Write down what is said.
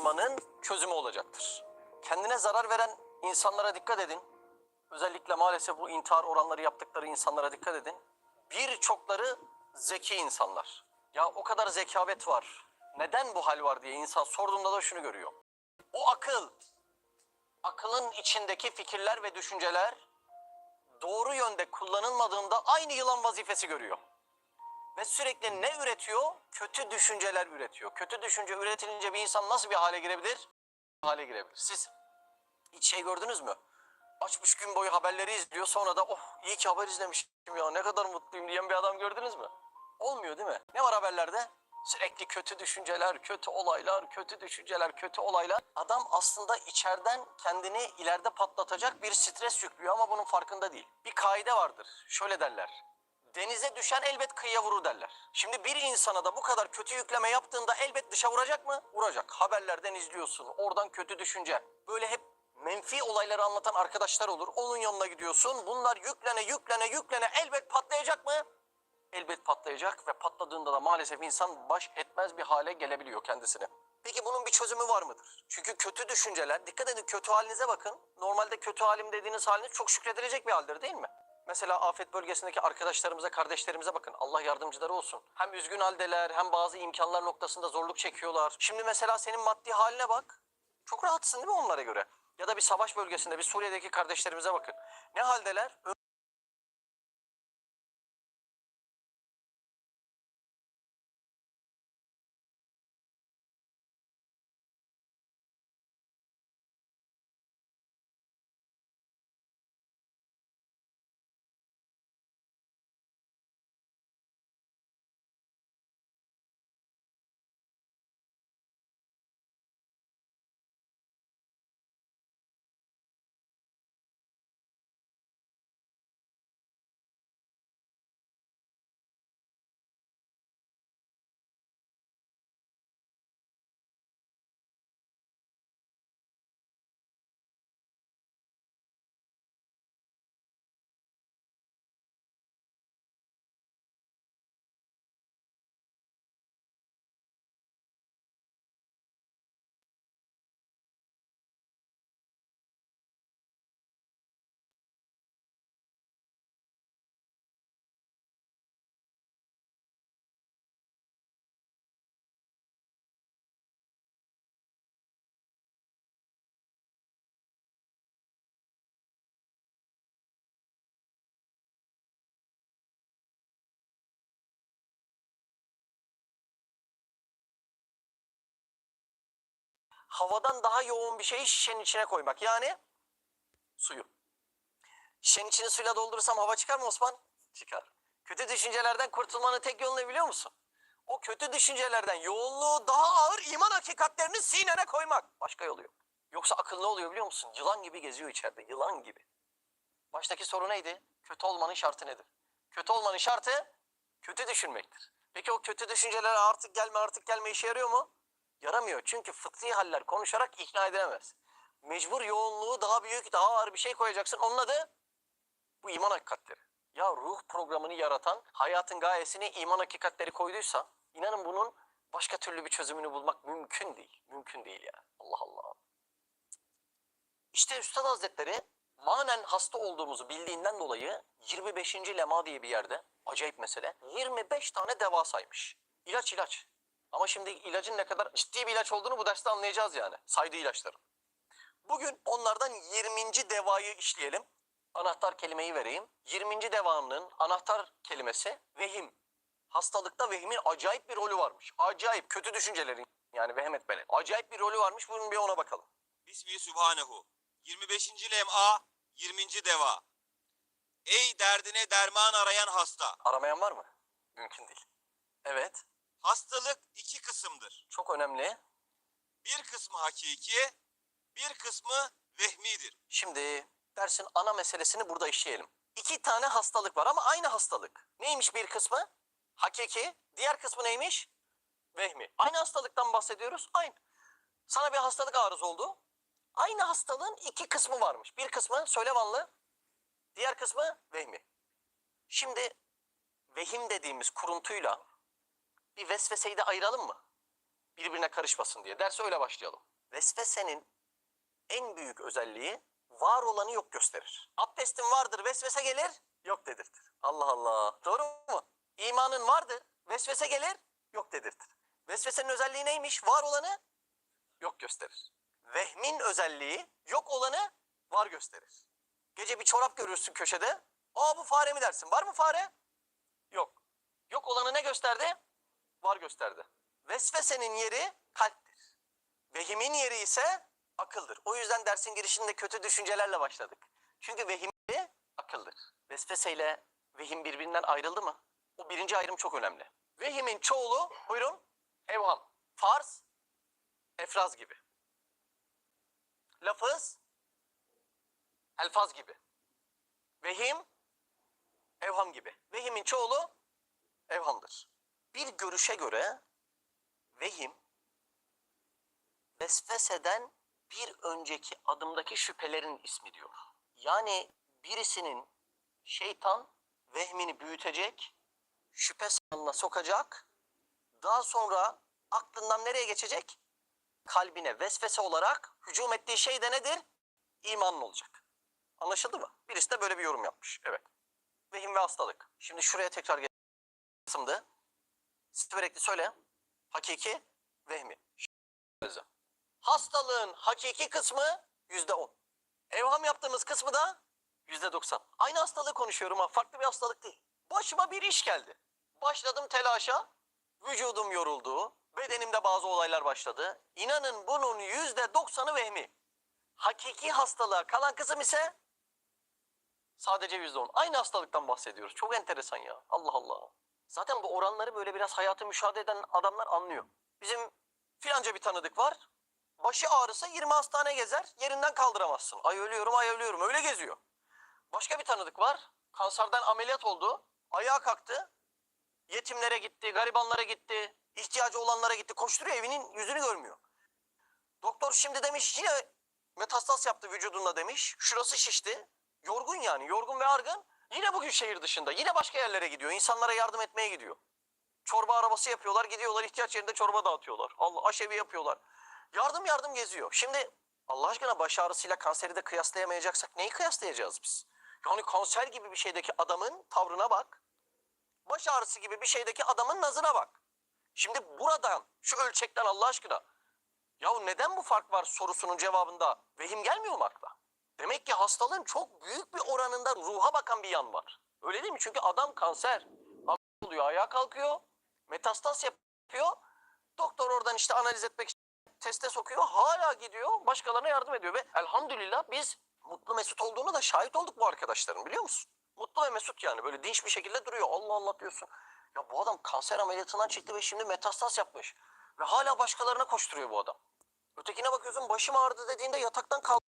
kurtulmanın çözümü olacaktır. Kendine zarar veren insanlara dikkat edin. Özellikle maalesef bu intihar oranları yaptıkları insanlara dikkat edin. Birçokları zeki insanlar. Ya o kadar zekavet var. Neden bu hal var diye insan sorduğunda da şunu görüyor. O akıl, akılın içindeki fikirler ve düşünceler doğru yönde kullanılmadığında aynı yılan vazifesi görüyor. Ve sürekli ne üretiyor? Kötü düşünceler üretiyor. Kötü düşünce üretilince bir insan nasıl bir hale girebilir? hale girebilir. Siz hiç şey gördünüz mü? Açmış gün boyu haberleri izliyor sonra da oh iyi ki haber izlemişim ya ne kadar mutluyum diyen bir adam gördünüz mü? Olmuyor değil mi? Ne var haberlerde? Sürekli kötü düşünceler, kötü olaylar, kötü düşünceler, kötü olaylar. Adam aslında içeriden kendini ileride patlatacak bir stres yüklüyor ama bunun farkında değil. Bir kaide vardır. Şöyle derler. Denize düşen elbet kıyıya vurur derler. Şimdi bir insana da bu kadar kötü yükleme yaptığında elbet dışa vuracak mı? Vuracak. Haberlerden izliyorsun. Oradan kötü düşünce. Böyle hep menfi olayları anlatan arkadaşlar olur. Onun yanına gidiyorsun. Bunlar yüklene yüklene yüklene elbet patlayacak mı? Elbet patlayacak ve patladığında da maalesef insan baş etmez bir hale gelebiliyor kendisine. Peki bunun bir çözümü var mıdır? Çünkü kötü düşünceler, dikkat edin kötü halinize bakın. Normalde kötü halim dediğiniz haliniz çok şükredilecek bir haldir değil mi? Mesela afet bölgesindeki arkadaşlarımıza, kardeşlerimize bakın. Allah yardımcıları olsun. Hem üzgün haldeler hem bazı imkanlar noktasında zorluk çekiyorlar. Şimdi mesela senin maddi haline bak. Çok rahatsın değil mi onlara göre? Ya da bir savaş bölgesinde, bir Suriye'deki kardeşlerimize bakın. Ne haldeler? Havadan daha yoğun bir şeyi şişenin içine koymak. Yani suyu. Şişenin içini suyla doldurursam hava çıkar mı Osman? Çıkar. Kötü düşüncelerden kurtulmanın tek yolu ne biliyor musun? O kötü düşüncelerden yoğunluğu daha ağır iman hakikatlerini sinene koymak. Başka yolu yok. Yoksa akıl ne oluyor biliyor musun? Yılan gibi geziyor içeride. Yılan gibi. Baştaki soru neydi? Kötü olmanın şartı nedir? Kötü olmanın şartı kötü düşünmektir. Peki o kötü düşünceler artık gelme artık gelme işe yarıyor mu? Yaramıyor. Çünkü fıtri haller konuşarak ikna edilemez. Mecbur yoğunluğu daha büyük, daha ağır bir şey koyacaksın. Onun adı bu iman hakikatleri. Ya ruh programını yaratan hayatın gayesini iman hakikatleri koyduysa inanın bunun başka türlü bir çözümünü bulmak mümkün değil. Mümkün değil ya. Allah Allah. İşte Üstad Hazretleri manen hasta olduğumuzu bildiğinden dolayı 25. lema diye bir yerde acayip mesele 25 tane deva saymış. İlaç ilaç. Ama şimdi ilacın ne kadar ciddi bir ilaç olduğunu bu derste anlayacağız yani. Saydığı ilaçların. Bugün onlardan 20. devayı işleyelim. Anahtar kelimeyi vereyim. 20. devanın anahtar kelimesi vehim. Hastalıkta vehimin acayip bir rolü varmış. Acayip kötü düşüncelerin yani vehem etmenin. Acayip bir rolü varmış. Bunun bir ona bakalım. Bismi Sübhanehu. 25. lem'a 20. deva. Ey derdine derman arayan hasta. Aramayan var mı? Mümkün değil. Evet. Hastalık iki kısımdır. Çok önemli. Bir kısmı hakiki, bir kısmı vehmidir. Şimdi dersin ana meselesini burada işleyelim. İki tane hastalık var ama aynı hastalık. Neymiş bir kısmı? Hakiki. Diğer kısmı neymiş? Vehmi. Aynı hastalıktan bahsediyoruz. Aynı. Sana bir hastalık arız oldu. Aynı hastalığın iki kısmı varmış. Bir kısmı söyle vanlı. Diğer kısmı vehmi. Şimdi vehim dediğimiz kuruntuyla bir vesveseyi de ayıralım mı? birbirine karışmasın diye. Derse öyle başlayalım. Vesvesenin en büyük özelliği var olanı yok gösterir. Abdestin vardır, vesvese gelir, yok dedirtir. Allah Allah. Doğru mu? İmanın vardır, vesvese gelir, yok dedirtir. Vesvesenin özelliği neymiş? Var olanı yok gösterir. Vehmin özelliği yok olanı var gösterir. Gece bir çorap görürsün köşede. Aa bu fare mi dersin? Var mı fare? Yok. Yok olanı ne gösterdi? Var gösterdi. Vesvesenin yeri kalptir. Vehimin yeri ise akıldır. O yüzden dersin girişinde kötü düşüncelerle başladık. Çünkü vehim akıldır. Vesvese ile vehim birbirinden ayrıldı mı? O birinci ayrım çok önemli. Vehimin çoğulu, buyurun, evham, farz, efraz gibi. Lafız, elfaz gibi. Vehim, evham gibi. Vehimin çoğulu evhamdır. Bir görüşe göre vehim vesveseden bir önceki adımdaki şüphelerin ismi diyor. Yani birisinin şeytan vehmini büyütecek, şüphe salına sokacak, daha sonra aklından nereye geçecek? Kalbine vesvese olarak hücum ettiği şey de nedir? İmanın olacak. Anlaşıldı mı? Birisi de böyle bir yorum yapmış. Evet. Vehim ve hastalık. Şimdi şuraya tekrar gel. Sürekli söyle. Hakiki, vehmi. Hastalığın hakiki kısmı yüzde on. Evham yaptığımız kısmı da yüzde doksan. Aynı hastalığı konuşuyorum ha. Farklı bir hastalık değil. Başıma bir iş geldi. Başladım telaşa. Vücudum yoruldu. Bedenimde bazı olaylar başladı. İnanın bunun yüzde doksanı vehmi. Hakiki hastalığa kalan kısım ise sadece yüzde on. Aynı hastalıktan bahsediyoruz. Çok enteresan ya. Allah Allah. Zaten bu oranları böyle biraz hayatı müşahede eden adamlar anlıyor. Bizim filanca bir tanıdık var. Başı ağrısa 20 hastane gezer. Yerinden kaldıramazsın. Ay ölüyorum ay ölüyorum. Öyle geziyor. Başka bir tanıdık var. Kanserden ameliyat oldu. Ayağa kalktı. Yetimlere gitti, garibanlara gitti, ihtiyacı olanlara gitti. Koşturuyor evinin yüzünü görmüyor. Doktor şimdi demiş yine metastas yaptı vücudunda demiş. Şurası şişti. Yorgun yani yorgun ve argın. Yine bugün şehir dışında. Yine başka yerlere gidiyor. İnsanlara yardım etmeye gidiyor. Çorba arabası yapıyorlar. Gidiyorlar ihtiyaç yerinde çorba dağıtıyorlar. Allah aşevi yapıyorlar. Yardım yardım geziyor. Şimdi Allah aşkına baş ağrısıyla kanseri de kıyaslayamayacaksak neyi kıyaslayacağız biz? Yani kanser gibi bir şeydeki adamın tavrına bak. Baş ağrısı gibi bir şeydeki adamın nazına bak. Şimdi buradan şu ölçekten Allah aşkına ya neden bu fark var sorusunun cevabında vehim gelmiyor mu akla? Demek ki hastalığın çok büyük bir oranında ruha bakan bir yan var. Öyle değil mi? Çünkü adam kanser. Oluyor, ayağa kalkıyor. Metastas yapıyor. Doktor oradan işte analiz etmek için teste sokuyor. Hala gidiyor. Başkalarına yardım ediyor. Ve elhamdülillah biz mutlu mesut olduğunu da şahit olduk bu arkadaşların biliyor musun? Mutlu ve mesut yani. Böyle dinç bir şekilde duruyor. Allah Allah diyorsun. Ya bu adam kanser ameliyatından çıktı ve şimdi metastas yapmış. Ve hala başkalarına koşturuyor bu adam. Ötekine bakıyorsun başım ağrıdı dediğinde yataktan kalk